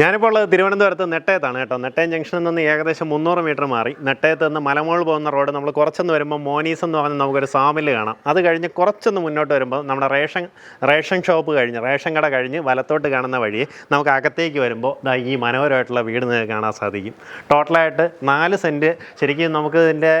ഞാനിപ്പോൾ ഉള്ളത് തിരുവനന്തപുരത്ത് നെട്ടയത്താണ് കേട്ടോ. നെട്ടയം ജംഗ്ഷനിൽ നിന്ന് ഏകദേശം മുന്നൂറ് മീറ്റർ മാറി. നെട്ടയത്ത് നിന്ന് മലമോൾ പോകുന്ന റോഡ് നമ്മൾ കുറച്ചൊന്ന് വരുമ്പോൾ മോനീസ് എന്ന് പറഞ്ഞ് നമുക്കൊരു സാമിൽ കാണാം. അത് കഴിഞ്ഞ് കുറച്ചൊന്ന് മുന്നോട്ട് വരുമ്പോൾ നമ്മുടെ റേഷൻ റേഷൻ ഷോപ്പ് കഴിഞ്ഞ് റേഷൻ കട കഴിഞ്ഞ് വലത്തോട്ട് കാണുന്ന വഴി നമുക്ക് അകത്തേക്ക് വരുമ്പോൾ ദാ ഈ മനോഹരമായിട്ടുള്ള വീട് നിങ്ങൾക്ക് കാണാൻ സാധിക്കും. ടോട്ടലായിട്ട് നാല് സെന്റ് ശരിക്കും നമുക്ക് ഇതിന്റെ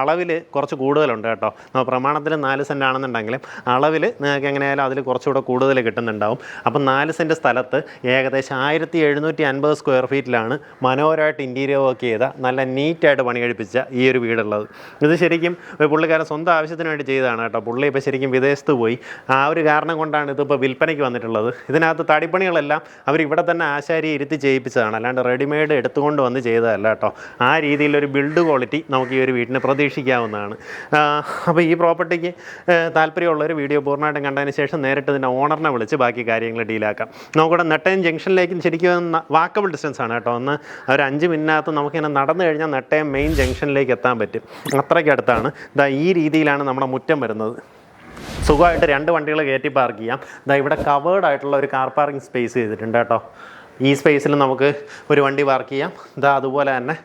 അളവിൽ കുറച്ച് കൂടുതലുണ്ട് കേട്ടോ. പ്രമാണത്തിൽ നാല് സെന്റ് ആണെന്നുണ്ടെങ്കിലും അളവിൽ നിങ്ങൾക്ക് എങ്ങനെയായാലും അതിൽ കുറച്ചുകൂടെ കൂടുതൽ കിട്ടുന്നുണ്ടാവും. അപ്പം നാല് സെന്റ് സ്ഥലത്ത് ഏകദേശം ആയിരത്തി എഴുന്നൂറ്റി അൻപത് സ്ക്വയർ ഫീറ്റിലാണ് മനോഹരമായിട്ട് ഇന്റീരിയർ വർക്ക് ചെയ്ത നല്ല നീറ്റായിട്ട് പണി കഴിപ്പിച്ച ഈ ഒരു വീടുള്ളത്. ഇത് ശരിക്കും പുള്ളിക്കാരൻ സ്വന്തം ആവശ്യത്തിന് വേണ്ടി ചെയ്തതാണ് കേട്ടോ. പുള്ളി ഇപ്പോൾ ശരിക്കും വിദേശത്ത് പോയി. ആ ഒരു കാരണം കൊണ്ടാണ് ഇതിപ്പോൾ വിൽപ്പനയ്ക്ക് വന്നിട്ടുള്ളത്. ഇതിനകത്ത് തടിപ്പണികളെല്ലാം അവർ ഇവിടെ തന്നെ ആശാരി ഇരുത്തി ചെയ്യിപ്പിച്ചതാണ്. അല്ലാണ്ട് റെഡിമെയ്ഡ് എടുത്തുകൊണ്ട് വന്ന് ചെയ്തതല്ല കേട്ടോ. ആ രീതിയിലൊരു ബിൽഡ് ക്വാളിറ്റി നമുക്ക് ഈ ഒരു വീടിന് പ്രതീക്ഷിക്കാവുന്നതാണ്. അപ്പോൾ ഈ പ്രോപ്പർട്ടിക്ക് താല്പര്യമുള്ളൊരു വീഡിയോ പൂർണമായിട്ടും കണ്ടതിന് ശേഷം നേരിട്ട് ഇതിന്റെ ഓണറിനെ വിളിച്ച് ബാക്കി കാര്യങ്ങൾ ഡീലാക്കാം നമുക്കിവിടെ നെട്ടയം ജംഗ്ഷനിലേക്ക് ശരിക്കും വാക്കബിൾ ഡിസ്റ്റൻസ് ആണ് കേട്ടോ. ഒന്ന് ഒരു അഞ്ച് മിനിറ്റിനകത്ത് നമുക്കിങ്ങനെ നടന്നു കഴിഞ്ഞാൽ നെട്ടയം മെയിൻ ജംഗ്ഷനിലേക്ക് എത്താൻ പറ്റും. അത്രയ്ക്ക് അടുത്താണ്. ഇതാ ഈ രീതിയിലാണ് നമ്മുടെ മുറ്റം വരുന്നത്. സുഖമായിട്ട് രണ്ട് വണ്ടികൾ കയറ്റി പാർക്ക് ചെയ്യാം. ഇതാ ഇവിടെ കവേർഡ് ആയിട്ടുള്ള ഒരു കാർ പാർക്കിംഗ് സ്പേസ് ചെയ്തിട്ടുണ്ട് കേട്ടോ. ഈ സ്പേസിൽ നമുക്ക് ഒരു വണ്ടി പാർക്ക് ചെയ്യാം. ഇതാ അതുപോലെ തന്നെ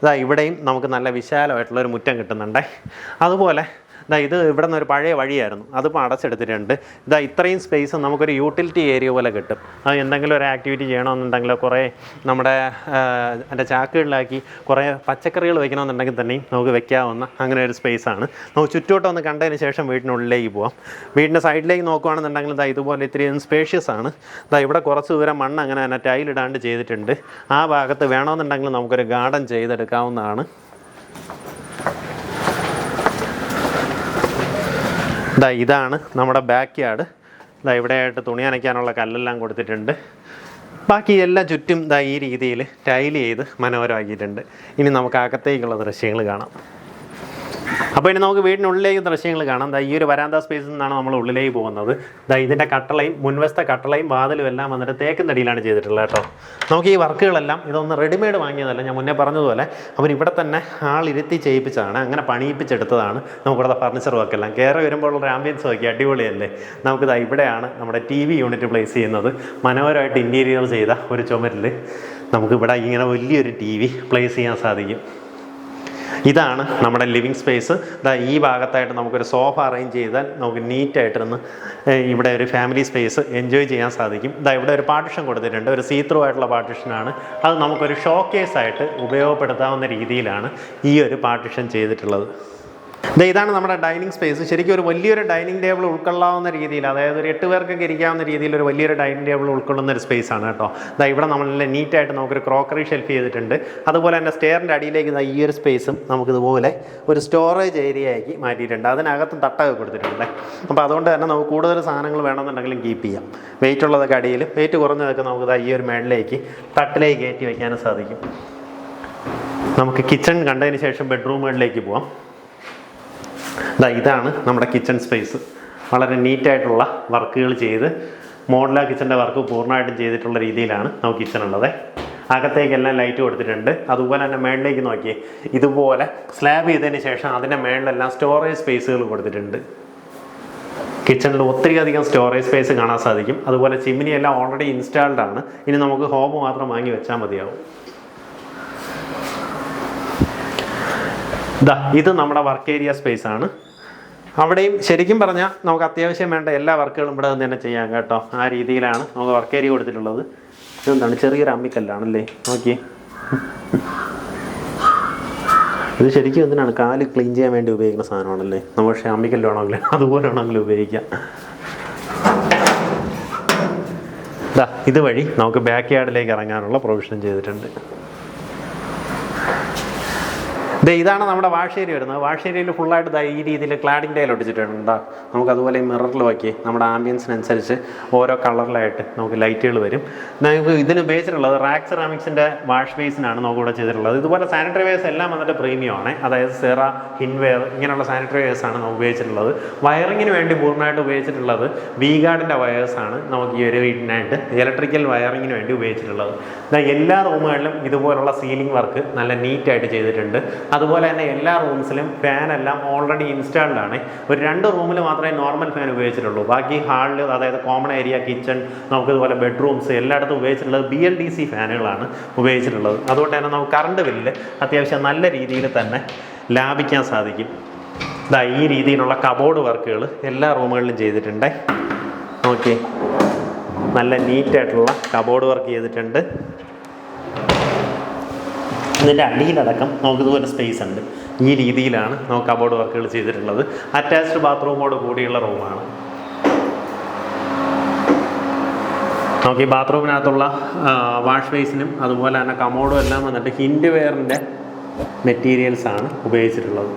ഇതാ ഇവിടെയും നമുക്ക് നല്ല വിശാലമായിട്ടുള്ള ഒരു മുറ്റം കിട്ടുന്നുണ്ടേ. അതുപോലെ ഇതാ ഇത് ഇവിടെ നിന്ന് ഒരു പഴയ വഴിയായിരുന്നു. അതിപ്പോൾ അടച്ചെടുത്തിട്ടുണ്ട്. ഇതാ ഇത്രയും സ്പേസ് നമുക്കൊരു യൂട്ടിലിറ്റി ഏരിയ പോലെ കിട്ടും. അത് എന്തെങ്കിലും ഒരു ആക്ടിവിറ്റി ചെയ്യണമെന്നുണ്ടെങ്കിൽ കുറേ നമ്മുടെ എന്റെ ചാക്കുകളിലാക്കി കുറേ പച്ചക്കറികൾ വയ്ക്കണമെന്നുണ്ടെങ്കിൽ തന്നെയും നമുക്ക് വെക്കാവുന്ന അങ്ങനെ ഒരു സ്പേസാണ് നമുക്ക് ചുറ്റോട്ടം ഒന്ന് കണ്ടതിന് ശേഷം വീടിനുള്ളിലേക്ക് പോവാം. വീടിന്റെ സൈഡിലേക്ക് നോക്കുകയാണെന്നുണ്ടെങ്കിൽ ഇതാ ഇതുപോലെ ഇത്രയും സ്പേഷ്യസ് ആണ്. ഇതാ ഇവിടെ കുറച്ച് ദൂരം മണ്ണ് അങ്ങനെ തന്നെ ടൈലിടാണ്ട് ചെയ്തിട്ടുണ്ട്. ആ ഭാഗത്ത് വേണമെന്നുണ്ടെങ്കിൽ നമുക്കൊരു ഗാർഡൻ ചെയ്തെടുക്കാവുന്നതാണ്. ഇതാ ഇതാണ് നമ്മുടെ ബാക്ക് യാർഡ് ഇതാ ഇവിടെയായിട്ട് തുണി അനയ്ക്കാനുള്ള കല്ലെല്ലാം കൊടുത്തിട്ടുണ്ട്. ബാക്കി എല്ലാം ചുറ്റും ഇതാ ഈ രീതിയിൽ ടൈൽ ചെയ്ത് മനോഹരമാക്കിയിട്ടുണ്ട്. ഇനി നമുക്ക് അകത്തേക്കുള്ള ദൃശ്യങ്ങൾ കാണാം. അപ്പോൾ ഇനി നമുക്ക് വീടിനുള്ളിലേക്ക് ദൃശ്യങ്ങൾ കാണാം. ദാ ഈ ഒരു വരാന്ത സ്പേസിൽ നിന്നാണ് നമ്മൾ ഉള്ളിലേക്ക് പോകുന്നത്. ദാ ഇതിന്റെ കട്ടളയും മുൻവശത്തെ കട്ടളയും വാതിലും എല്ലാം വന്നിട്ട് തേക്കും തടിയിലാണ് ചെയ്തിട്ടുള്ളത് കേട്ടോ. നമുക്ക് ഈ വർക്കുകളെല്ലാം ഇതൊന്ന് റെഡിമെയ്ഡ് വാങ്ങിയതല്ല ഞാൻ മുന്നേ പറഞ്ഞതുപോലെ. അവർ ഇവിടെ തന്നെ ആളിരുത്തി ചെയ്യിപ്പിച്ചതാണ് അങ്ങനെ പണിയിപ്പിച്ചെടുത്തതാണ്. നമുക്കിവിടെ ഫർണിച്ചർ വർക്കെല്ലാം കയറി വരുമ്പോൾ ഉള്ള ആംബിയൻസ് നോക്കി അടിപൊളിയല്ലേ? നമുക്കിതാ ഇവിടെയാണ് നമ്മുടെ ടി വി യൂണിറ്റ് പ്ലേസ് ചെയ്യുന്നത്. മനോഹരമായിട്ട് ഇന്റീരിയർ ചെയ്ത ഒരു ചുമരിൽ നമുക്കിവിടെ ഇങ്ങനെ വലിയൊരു ടി വി പ്ലേസ് ചെയ്യാൻ സാധിക്കും. ഇതാണ് നമ്മുടെ ലിവിങ് സ്പേസ്. ഇതാ ഈ ഭാഗത്തായിട്ട് നമുക്കൊരു സോഫ അറേഞ്ച് ചെയ്താൽ നമുക്ക് നീറ്റായിട്ടിരുന്ന് ഇവിടെ ഒരു ഫാമിലി സ്പേസ് എൻജോയ് ചെയ്യാൻ സാധിക്കും. ഇതാ ഇവിടെ ഒരു പാർട്ടിഷൻ കൊടുത്തിട്ടുണ്ട്. ഒരു സീത്രൂ ആയിട്ടുള്ള പാർട്ടിഷനാണ്. അത് നമുക്കൊരു ഷോ ആയിട്ട് ഉപയോഗപ്പെടുത്താവുന്ന രീതിയിലാണ് ഈ ഒരു പാർട്ടിഷൻ ചെയ്തിട്ടുള്ളത്. ഇതാണ് നമ്മുടെ ഡൈനിങ് സ്പേസ്. ശരിക്കും ഒരു വലിയൊരു ഡൈനിങ് ടേബിൾ ഉൾക്കൊള്ളാവുന്ന രീതിയിൽ അതായത് ഒരു എട്ട് പേർക്കൊക്കെ ഇരിക്കാവുന്ന രീതിയിൽ ഒരു വലിയൊരു ഡൈനിങ് ടേബിൾ ഉൾക്കൊള്ളുന്ന ഒരു സ്പേസ് ആണ് കേട്ടോ. ഇതാ ഇവിടെ നമ്മൾ നല്ല നീറ്റായിട്ട് നമുക്കൊരു ക്രോക്കറി ഷെൽഫ് ചെയ്തിട്ടുണ്ട്. അതുപോലെ തന്നെ സ്റ്റെയറിന്റെ അടിയിലേക്ക് ഇതാ ഈ ഒരു സ്പേസും നമുക്കിതുപോലെ ഒരു സ്റ്റോറേജ് ഏരിയ ആക്കി മാറ്റിയിട്ടുണ്ട്. അതിനകത്തും തട്ടൊക്കെ കൊടുത്തിട്ടുണ്ട്. അപ്പോൾ അതുകൊണ്ട് തന്നെ നമുക്ക് കൂടുതൽ സാധനങ്ങൾ വേണമെന്നുണ്ടെങ്കിലും കീപ്പ് ചെയ്യാം. വെയിറ്റ് ഉള്ളതൊക്കെ അടിയിൽ വെയിറ്റ് കുറഞ്ഞതൊക്കെ നമുക്ക് ഈ ഒരു മേളിലേക്ക് തട്ടിലേക്ക് കയറ്റി വയ്ക്കാനും സാധിക്കും. നമുക്ക് കിച്ചൺ കണ്ടതിന് ശേഷം ബെഡ്റൂമുകളിലേക്ക് പോവാം. ദാ ഇതാണ് നമ്മുടെ കിച്ചൺ സ്പേസ് വളരെ നീറ്റായിട്ടുള്ള വർക്കുകൾ ചെയ്ത് മോഡല കിച്ചന്റെ വർക്ക് പൂർണമായിട്ടും ചെയ്തിട്ടുള്ള രീതിയിലാണ് നമുക്ക് കിച്ചൺ ഉള്ളത്. അകത്തേക്കെല്ലാം ലൈറ്റ് കൊടുത്തിട്ടുണ്ട്. അതുപോലെ തന്നെ മേളിലേക്ക് നോക്കിയേ ഇതുപോലെ സ്ലാബ് ചെയ്തതിന് ശേഷം അതിന്റെ മേളിലെല്ലാം സ്റ്റോറേജ് സ്പേസുകൾ കൊടുത്തിട്ടുണ്ട്. കിച്ചണിൽ ഒത്തിരി അധികം സ്റ്റോറേജ് സ്പേസ് കാണാൻ സാധിക്കും. അതുപോലെ ചിമ്മിനി എല്ലാം ഓൾറെഡി ഇൻസ്റ്റാൾഡ് ആണ്. ഇനി നമുക്ക് ഹോം മാത്രം വാങ്ങി വെച്ചാൽ മതിയാവും. ദാ ഇത് നമ്മുടെ വർക്ക് ഏരിയ സ്പേസ് ആണ്. അവിടെയും ശരിക്കും പറഞ്ഞാൽ നമുക്ക് അത്യാവശ്യം വേണ്ട എല്ലാ വർക്കുകളും ഇവിടെ തന്നെ ചെയ്യാം കേട്ടോ. ആ രീതിയിലാണ് നമുക്ക് വർക്ക് ഏരിയ കൊടുത്തിട്ടുള്ളത്. ഇതെന്താണ്? ചെറിയൊരു അമ്മിക്കല്ലാണല്ലേ? നോക്കി ഇത് ശരിക്കും എന്തിനാണ്? കാൽ ക്ലീൻ ചെയ്യാൻ വേണ്ടി ഉപയോഗിക്കുന്ന സാധനമാണല്ലേ? നമ്മൾ പക്ഷേ അമ്മിക്കല്ലാണെങ്കിലും അതുപോലെയാണെങ്കിലും ഉപയോഗിക്കാം. ഇതാ ഇതുവഴി നമുക്ക് ബാക്ക് യാർഡിലേക്ക് ഇറങ്ങാനുള്ള പ്രൊവിഷൻ ചെയ്തിട്ടുണ്ട്. ദേ ഇതാണ് നമ്മുടെ വാഷേരി വരുന്നത്. വാഷേരിയിൽ ഫുള്ളായിട്ട് ഈ രീതിയിൽ ക്ലാഡിംഗ് ടൈൽ ഒട്ടിച്ചിട്ടുണ്ട്. നമുക്ക് അതുപോലെ മിററിൽ നോക്കി നമ്മുടെ ആംബിയൻസിനനുസരിച്ച് ഓരോ കളറിലായിട്ട് നമുക്ക് ലൈറ്റുകൾ വരും. നമുക്ക് ഇതിന് ഉപയോഗിച്ചിട്ടുള്ളത് റാക്സ് സെറാമിക്സിന്റെ വാഷ് ബേസിനാണ് നമുക്ക് ഇവിടെ ചെയ്തിട്ടുള്ളത്. ഇതുപോലെ സാനിറ്ററി വെയർസ് എല്ലാം വന്നിട്ട് പ്രീമിയം ആണ്. അതായത് സെറ ഹിൻവെയർ ഇങ്ങനെയുള്ള സാനിറ്ററി വെയർസ് ആണ് നമുക്ക് ഉപയോഗിച്ചിട്ടുള്ളത്. വയറിങ്ങിന് വേണ്ടി പൂർണമായിട്ട് ഉപയോഗിച്ചിട്ടുള്ളത് വി ഗാർഡിന്റെ വയേഴ്സാണ് നമുക്ക് ഈ ഒരു വീടിനായിട്ട് ഇലക്ട്രിക്കൽ വയറിങ്ങിന് വേണ്ടി ഉപയോഗിച്ചിട്ടുള്ളത്. എല്ലാ റൂമുകളിലും ഇതുപോലുള്ള സീലിംഗ് വർക്ക് നല്ല നീറ്റായിട്ട് ചെയ്തിട്ടുണ്ട്. അതുപോലെ തന്നെ എല്ലാ റൂംസിലും ഫാനെല്ലാം ഓൾറെഡി ഇൻസ്റ്റാൾഡ് ആണ്. ഒരു രണ്ട് റൂമിൽ മാത്രമേ നോർമൽ ഫാൻ ഉപയോഗിച്ചിട്ടുള്ളൂ. ബാക്കി ഹാളിൽ അതായത് കോമൺ ഏരിയ കിച്ചൺ നമുക്ക് ഇതുപോലെ ബെഡ്റൂംസ് എല്ലായിടത്തും ഉപയോഗിച്ചിട്ടുള്ളത് ബി എൽ ഡി സി ഫാനുകളാണ് ഉപയോഗിച്ചിട്ടുള്ളത്. അതുകൊണ്ട് തന്നെ നമുക്ക് കറണ്ട് ബില്ല് അത്യാവശ്യം നല്ല രീതിയിൽ തന്നെ ലാഭിക്കാൻ സാധിക്കും. ഇതാ ഈ രീതിയിലുള്ള കബോർഡ് വർക്കുകൾ എല്ലാ റൂമുകളിലും ചെയ്തിട്ടുണ്ട്. ഓക്കെ നല്ല നീറ്റായിട്ടുള്ള കബോർഡ് വർക്ക് ചെയ്തിട്ടുണ്ട്. ഇതിന്റെ അടിയിലടക്കം നമുക്ക് ഇതുപോലെ സ്പേസ് ഉണ്ട്. ഈ രീതിയിലാണ് നമുക്ക് അബോർഡ് വർക്കുകൾ ചെയ്തിട്ടുള്ളത്. അറ്റാച്ച്ഡ് ബാത്റൂമോട് കൂടിയുള്ള റൂമാണ് നമുക്ക് ഈ ബാത്റൂമിനകത്തുള്ള വാഷ് ബേസിനും അതുപോലെ തന്നെ കമോഡും എല്ലാം വന്നിട്ട് ഹിൻഡ് വെയറിന്റെ മെറ്റീരിയൽസാണ് ഉപയോഗിച്ചിട്ടുള്ളത്.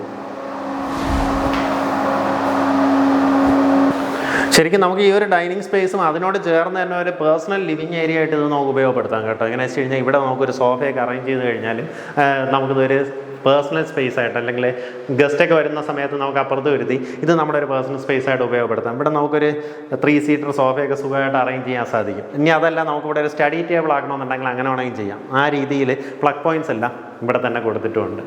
ശരിക്കും നമുക്ക് ഈ ഒരു ഡൈനിങ് സ്പേസും അതിനോട് ചേർന്ന് തന്നെ ഒരു പേഴ്സണൽ ലിവിങ് ഏരിയ ആയിട്ട് ഇത് നമുക്ക് ഉപയോഗപ്പെടുത്താം കേട്ടോ. എങ്ങനെ വെച്ച് കഴിഞ്ഞാൽ ഇവിടെ നമുക്കൊരു സോഫയൊക്കെ അറേഞ്ച് ചെയ്ത് കഴിഞ്ഞാൽ നമുക്കിതൊരു പേഴ്സണൽ സ്പേസ് ആയിട്ട് അല്ലെങ്കിൽ ഗസ്റ്റൊക്കെ വരുന്ന സമയത്ത് നമുക്ക് അപ്പുറത്ത് വരുത്തി ഇത് നമ്മുടെ ഒരു പേഴ്സണൽ സ്പേസ് ആയിട്ട് ഉപയോഗപ്പെടുത്താം. ഇവിടെ നമുക്കൊരു ത്രീ സീറ്റർ സോഫയൊക്കെ സുഖമായിട്ട് അറേഞ്ച് ചെയ്യാൻ സാധിക്കും. ഇനി അതല്ല നമുക്കിവിടെ ഒരു സ്റ്റഡി ടേബിൾ ആക്കണമെന്നുണ്ടെങ്കിൽ അങ്ങനെ വേണമെങ്കിൽ ചെയ്യാം. ആ രീതിയിൽ പ്ലഗ് പോയിന്റ്സ് എല്ലാം ഇവിടെ തന്നെ കൊടുത്തിട്ടുമുണ്ട്.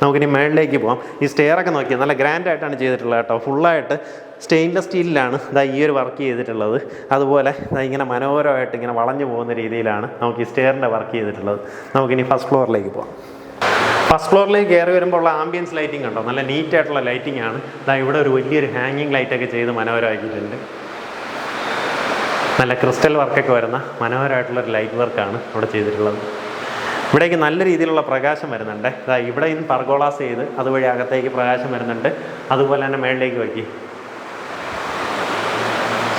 നമുക്കിനി മേളിലേക്ക് പോകാം ഈ സ്റ്റെയർ ഒക്കെ നോക്കിയാൽ നല്ല ഗ്രാൻഡായിട്ടാണ് ചെയ്തിട്ടുള്ളത് കേട്ടോ. ഫുള്ളായിട്ട് സ്റ്റെയിൻലെസ് സ്റ്റീലിലാണ് ഇതാ ഈ ഒരു വർക്ക് ചെയ്തിട്ടുള്ളത്. അതുപോലെ ഇതാ ഇങ്ങനെ മനോഹരമായിട്ട് ഇങ്ങനെ വളഞ്ഞു പോകുന്ന രീതിയിലാണ് നമുക്ക് ഈ സ്റ്റെയറിന്റെ വർക്ക് ചെയ്തിട്ടുള്ളത്. നമുക്കിനി ഫസ്റ്റ് ഫ്ലോറിലേക്ക് പോകാം ഫസ്റ്റ് ഫ്ലോറിലേക്ക് കയറി വരുമ്പോൾ ഉള്ള ആംബിയൻസ് ലൈറ്റിംഗ് ഉണ്ടോ നല്ല നീറ്റായിട്ടുള്ള ലൈറ്റിംഗ് ആണ്. ഇതാ ഇവിടെ ഒരു വലിയൊരു ഹാങ്ങിങ് ലൈറ്റൊക്കെ ചെയ്ത് മനോഹരമാക്കിയിട്ടുണ്ട്. നല്ല ക്രിസ്റ്റൽ വർക്കൊക്കെ വരുന്ന മനോഹരമായിട്ടുള്ളൊരു ലൈറ്റ് വർക്കാണ് ഇവിടെ ചെയ്തിട്ടുള്ളത്. ഇവിടേക്ക് നല്ല രീതിയിലുള്ള പ്രകാശം വരുന്നുണ്ട്. ഇതാ ഇവിടെ ഇന്ന് പർഗോളാസ് ചെയ്ത് അതുവഴി അകത്തേക്ക് പ്രകാശം വരുന്നുണ്ട്. അതുപോലെ തന്നെ മേളിലേക്ക് വയ്ക്കി.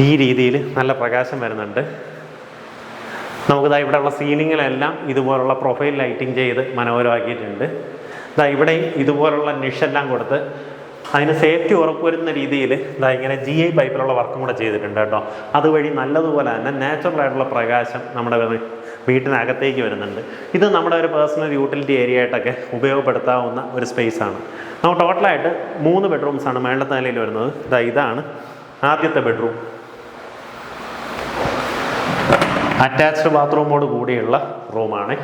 ഈ രീതിയിൽ നല്ല പ്രകാശം വരുന്നുണ്ട്. നമുക്കിതാ ഇവിടെയുള്ള സീലിങ്ങിലെല്ലാം ഇതുപോലുള്ള പ്രൊഫൈൽ ലൈറ്റിംഗ് ചെയ്ത് മനോഹരമാക്കിയിട്ടുണ്ട്. ഇതാ ഇവിടെയും ഇതുപോലുള്ള നിഷെല്ലാം കൊടുത്ത് അതിന് സേഫ്റ്റി ഉറപ്പുവരുന്ന രീതിയിൽ ഇതാ ഇങ്ങനെ ജി ഐ പൈപ്പിലുള്ള വർക്കും കൂടെ ചെയ്തിട്ടുണ്ട് കേട്ടോ. അതുവഴി നല്ലതുപോലെ തന്നെ നാച്ചുറൽ ആയിട്ടുള്ള പ്രകാശം നമ്മുടെ വീട്ടിനകത്തേക്ക് വരുന്നുണ്ട്. ഇത് നമ്മുടെ ഒരു പേഴ്സണൽ യൂട്ടിലിറ്റി ഏരിയ ആയിട്ടൊക്കെ ഉപയോഗപ്പെടുത്താവുന്ന ഒരു സ്പേസ് ആണ്. നമുക്ക് ടോട്ടലായിട്ട് മൂന്ന് ബെഡ്റൂംസാണ് മേളത്തെ നിലയിൽ വരുന്നത്. ഇതാ ഇതാണ് ആദ്യത്തെ ബെഡ്റൂം അറ്റാച്ച്ഡ് ബാത്റൂമോട് കൂടിയുള്ള റൂമാണ്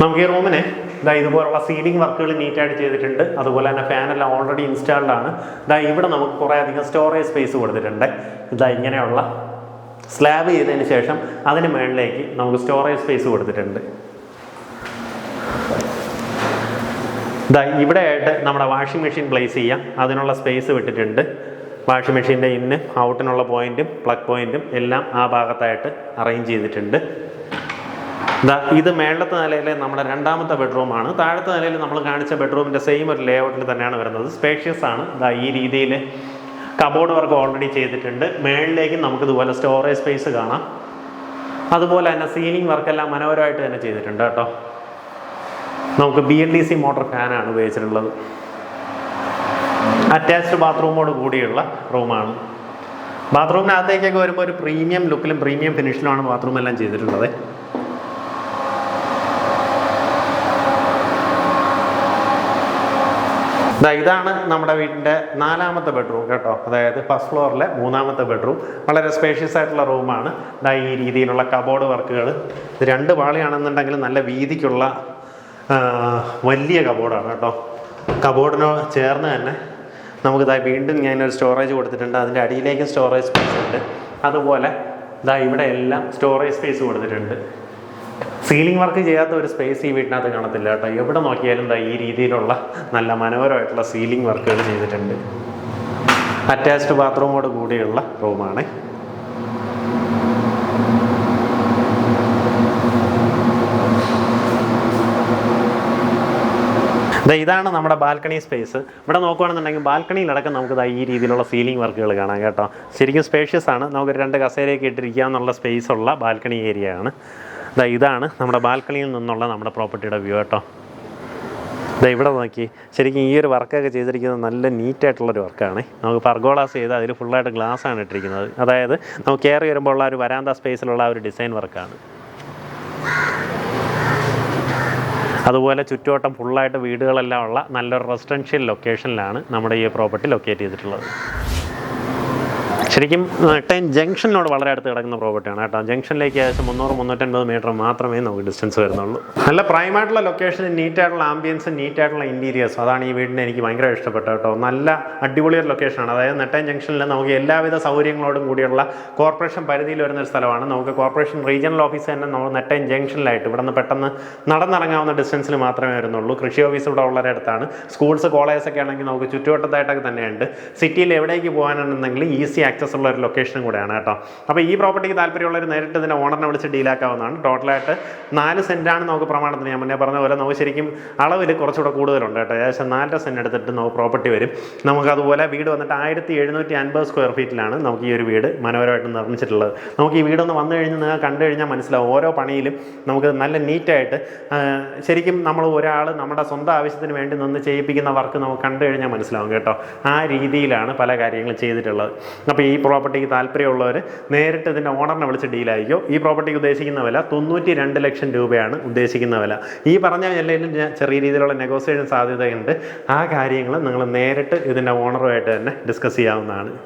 നമുക്ക് ഈ റൂമിന് ഇതാ ഇതുപോലുള്ള സീലിംഗ് വർക്കുകൾ നീറ്റായിട്ട് ചെയ്തിട്ടുണ്ട്. അതുപോലെ തന്നെ ഫാനെല്ലാം ഓൾറെഡി ഇൻസ്റ്റാൾഡ് ആണ്. ഇതാ ഇവിടെ നമുക്ക് കുറേ അധികം സ്റ്റോറേജ് സ്പേസ് കൊടുത്തിട്ടുണ്ട്. ഇതാ ഇങ്ങനെയുള്ള സ്ലാബ് ചെയ്തതിന് ശേഷം അതിന് മുകളിലേക്ക് നമുക്ക് സ്റ്റോറേജ് സ്പേസ് കൊടുത്തിട്ടുണ്ട്. ഇതാ ഇവിടെ ആയിട്ട് നമ്മുടെ വാഷിംഗ് മെഷീൻ പ്ലേസ് ചെയ്യാം. അതിനുള്ള സ്പേസ് വിട്ടിട്ടുണ്ട്. വാഷിംഗ് മെഷീന്റെ ഇന്ന് ഔട്ടിനുള്ള പോയിന്റും പ്ലഗ് പോയിന്റും എല്ലാം ആ ഭാഗത്തായിട്ട് അറേഞ്ച് ചെയ്തിട്ടുണ്ട്. ഇതാ ഇത് മേളത്തെ നിലയിലെ നമ്മുടെ രണ്ടാമത്തെ ബെഡ്റൂമാണ് താഴത്തെ നിലയിൽ നമ്മൾ കാണിച്ച ബെഡ്റൂമിന്റെ സെയിം ഒരു ലേഔട്ടിൽ തന്നെയാണ് വരുന്നത്. സ്പേഷ്യസ് ആണ്. ഇതാ ഈ രീതിയിൽ കബോർഡ് വർക്ക് ഓൾറെഡി ചെയ്തിട്ടുണ്ട്. മേളിലേക്ക് നമുക്ക് ഇതുപോലെ സ്റ്റോറേജ് സ്പേസ് കാണാം. അതുപോലെ തന്നെ സീലിംഗ് വർക്കെല്ലാം മനോഹരമായിട്ട് തന്നെ ചെയ്തിട്ടുണ്ട് കേട്ടോ. നമുക്ക് B L D C motor ഫാനാണ് ഉപയോഗിച്ചിട്ടുള്ളത്. അറ്റാച്ച്ഡ് ബാത്റൂമോട് കൂടിയുള്ള റൂമാണ് ബാത്റൂമിനകത്തേക്കൊക്കെ വരുമ്പോൾ ഒരു പ്രീമിയം ലുക്കിലും പ്രീമിയം ഫിനിഷിലുമാണ് ബാത്റൂം എല്ലാം ചെയ്തിട്ടുള്ളത്. ഇതാണ് നമ്മുടെ വീടിന്റെ നാലാമത്തെ ബെഡ്റൂം കേട്ടോ. അതായത് ഫസ്റ്റ് ഫ്ലോറിലെ മൂന്നാമത്തെ ബെഡ്റൂം വളരെ സ്പേഷ്യസ് ആയിട്ടുള്ള റൂമാണ് ഇതാ ഈ രീതിയിലുള്ള കബോർഡ് വർക്കുകൾ ഇത് രണ്ട് പാളിയാണെന്നുണ്ടെങ്കിൽ നല്ല വീതിക്കുള്ള വലിയ കബോർഡാണ് കേട്ടോ. കബോർഡിനോ ചേർന്ന് തന്നെ നമുക്ക് ഇതായി വീണ്ടും ഞാൻ ഒരു സ്റ്റോറേജ് കൊടുത്തിട്ടുണ്ട്. അതിന്റെ അടിയിലേക്കും സ്റ്റോറേജ് സ്പേസ് ഉണ്ട്. അതുപോലെ ഇതാ ഇവിടെ എല്ലാം സ്റ്റോറേജ് സ്പേസ് കൊടുത്തിട്ടുണ്ട്. സീലിംഗ് വർക്ക് ചെയ്യാത്ത ഒരു സ്പേസ് ഈ വീട്ടിനകത്ത് കാണത്തില്ല കേട്ടോ. എവിടെ നോക്കിയാലും ഈ രീതിയിലുള്ള നല്ല മനോഹരമായിട്ടുള്ള സീലിംഗ് വർക്കുകൾ ചെയ്തിട്ടുണ്ട്. അറ്റാച്ച്ഡ് ബാത്റൂമോട് കൂടിയുള്ള റൂമാണ്. ഇതാണ് നമ്മുടെ ബാൽക്കണി സ്പേസ്. ഇവിടെ നോക്കുകയാണെന്നുണ്ടെങ്കിൽ ബാൽക്കണിയിലടക്കം നമുക്ക് ഈ രീതിയിലുള്ള സീലിംഗ് വർക്കുകൾ കാണാം കേട്ടോ. ശരിക്കും സ്പേഷ്യസ് ആണ്. നമുക്ക് രണ്ട് കസേരയൊക്കെ ഇട്ടിരിക്കുക എന്നുള്ള സ്പേസ് ഉള്ള ബാൽക്കണി ഏരിയ ആണ്. ദാ ഇതാണ് നമ്മുടെ ബാൽക്കണിയിൽ നിന്നുള്ള നമ്മുടെ പ്രോപ്പർട്ടിയുടെ വ്യൂ കേട്ടോ. ദാ ഇവിടെ നോക്കി. ശരിക്കും ഈ ഒരു വർക്കൊക്കെ ചെയ്തിരിക്കുന്നത് നല്ല നീറ്റായിട്ടുള്ളൊരു വർക്കാണ് നമുക്ക് പർഗോളാസ് ചെയ്ത് അതിൽ ഫുള്ളായിട്ട് ഗ്ലാസ് ആണ് ഇട്ടിരിക്കുന്നത്. അതായത് നമുക്ക് കയറി വരുമ്പോൾ ഉള്ള ഒരു വരാന്ത സ്പേസിലുള്ള ഒരു ഡിസൈൻ വർക്കാണ് അതുപോലെ ചുറ്റുവട്ടം ഫുള്ളായിട്ട് വീടുകളെല്ലാം ഉള്ള നല്ലൊരു റെസിഡൻഷ്യൽ ലൊക്കേഷനിലാണ് നമ്മുടെ ഈ പ്രോപ്പർട്ടി ലൊക്കേറ്റ് ചെയ്തിട്ടുള്ളത്. ശരിക്കും ടെൻ ജംഗ്ഷനിനോട് വളരെ അടുത്ത് കിടക്കുന്ന പ്രോപ്പർട്ടിയാണ് കേട്ടോ. ജംഗ്ഷനിലേക്ക് ഏകദേശം മുന്നൂറ് മുന്നൂറ്റൻപത് മീറ്റർ മാത്രമേ നമുക്ക് ഡിസ്റ്റൻസ് വരുന്നുള്ളൂ. നല്ല പ്രൈമായിട്ടുള്ള ലൊക്കേഷൻ നീറ്റായിട്ടുള്ള ആംബിയൻസും നീറ്റായിട്ടുള്ള ഇന്റീരിയേഴ്സും അതാണ് ഈ വീടിന് എനിക്ക് ഭയങ്കര ഇഷ്ടപ്പെട്ട കേട്ടോ. നല്ല അടിപൊളി ഒരു ലൊക്കേഷനാണ് അതായത് നെട്ടൻ ജംഗ്ഷനിൽ നമുക്ക് എല്ലാവിധ സൗകര്യങ്ങളോടും കൂടിയുള്ള കോർപ്പറേഷൻ പരിധിയിൽ വരുന്ന ഒരു സ്ഥലമാണ്. നമുക്ക് കോർപ്പറേഷൻ റീജിയണൽ ഓഫീസ് തന്നെ നമ്മൾ നെട്ടൻ ജംഗ്ഷനിലായിട്ട് ഇവിടെ നിന്ന് പെട്ടെന്ന് നടന്നിറങ്ങാവുന്ന ഡിസ്റ്റൻസിൽ മാത്രമേ വരുന്നുള്ളൂ. കൃഷി ഓഫീസ് ഇവിടെ വളരെ അടുത്താണ്. സ്കൂൾസ് കോളേജസ് ഒക്കെ ആണെങ്കിൽ നമുക്ക് ചുറ്റുവട്ടത്തായിട്ടൊക്കെ തന്നെയുണ്ട്. സിറ്റിയിൽ എവിടേക്ക് പോകാനാണെന്നുണ്ടെങ്കിൽ ഈസി ആക്സസ് ഉള്ള ഒരു ലൊക്കേഷനും കൂടെയാണ് കേട്ടോ. അപ്പോൾ ഈ പ്രോപ്പർട്ടിക്ക് താല്പര്യമുള്ളവർ നേരിട്ട് ഇതിന്റെ ഓണറിനെ വിളിച്ച് ഡീലാക്കാവുന്നതാണ് ടോട്ടലായിട്ട് നാല് സെന്റാണ് നമുക്ക് പ്രമാണത്തിന് ഞാൻ മുന്നേ പറഞ്ഞ പോലെ നമുക്ക് ശരിക്കും അളവിൽ കുറച്ചുകൂടെ കൂടുതലുണ്ട് കേട്ടോ. ഏകദേശം നാലര സെന്റ് എടുത്തിട്ട് നമുക്ക് പ്രോപ്പർട്ടി വരും. നമുക്ക് അതുപോലെ വീട് വന്നിട്ട് ആയിരത്തി എഴുന്നൂറ്റി അൻപത് സ്ക്വയർ ഫീറ്റിലാണ് നമുക്ക് ഈ ഒരു വീട് മനോഹരമായിട്ട് നിർമ്മിച്ചിട്ടുള്ളത്. നമുക്ക് ഈ വീടൊന്ന് വന്നു കഴിഞ്ഞ് നിങ്ങൾ കണ്ടു കഴിഞ്ഞാൽ മനസ്സിലാവും ഓരോ പണിയിലും നമുക്ക് നല്ല നീറ്റായിട്ട് ശരിക്കും നമ്മൾ ഒരാൾ നമ്മുടെ സ്വന്തം ആവശ്യത്തിന് വേണ്ടി നിന്ന് ചെയ്യിപ്പിക്കുന്ന വർക്ക് നമുക്ക് കണ്ടു കഴിഞ്ഞാൽ മനസ്സിലാവും കേട്ടോ. ആ രീതിയിലാണ് പല കാര്യങ്ങളും ചെയ്തിട്ടുള്ളത്. അപ്പോൾ ഈ പ്രോപ്പർട്ടിക്ക് താല്പര്യമുള്ളവർ നേരിട്ട് ഇതിന്റെ ഓണറിനെ വിളിച്ച് ഡീലായിരിക്കും. ഈ പ്രോപ്പർട്ടിക്ക് ഉദ്ദേശിക്കുന്ന വില തൊണ്ണൂറ്റി രണ്ട് ലക്ഷം രൂപയാണ് ഉദ്ദേശിക്കുന്ന വില. ഈ പറഞ്ഞ എല്ലാവരും ചെറിയ രീതിയിലുള്ള നെഗോസിയേഷൻ സാധ്യതയുണ്ട്. ആ കാര്യങ്ങൾ നിങ്ങൾ നേരിട്ട് ഇതിന്റെ ഓണറുമായിട്ട് തന്നെ ഡിസ്കസ് ചെയ്യാവുന്നതാണ്.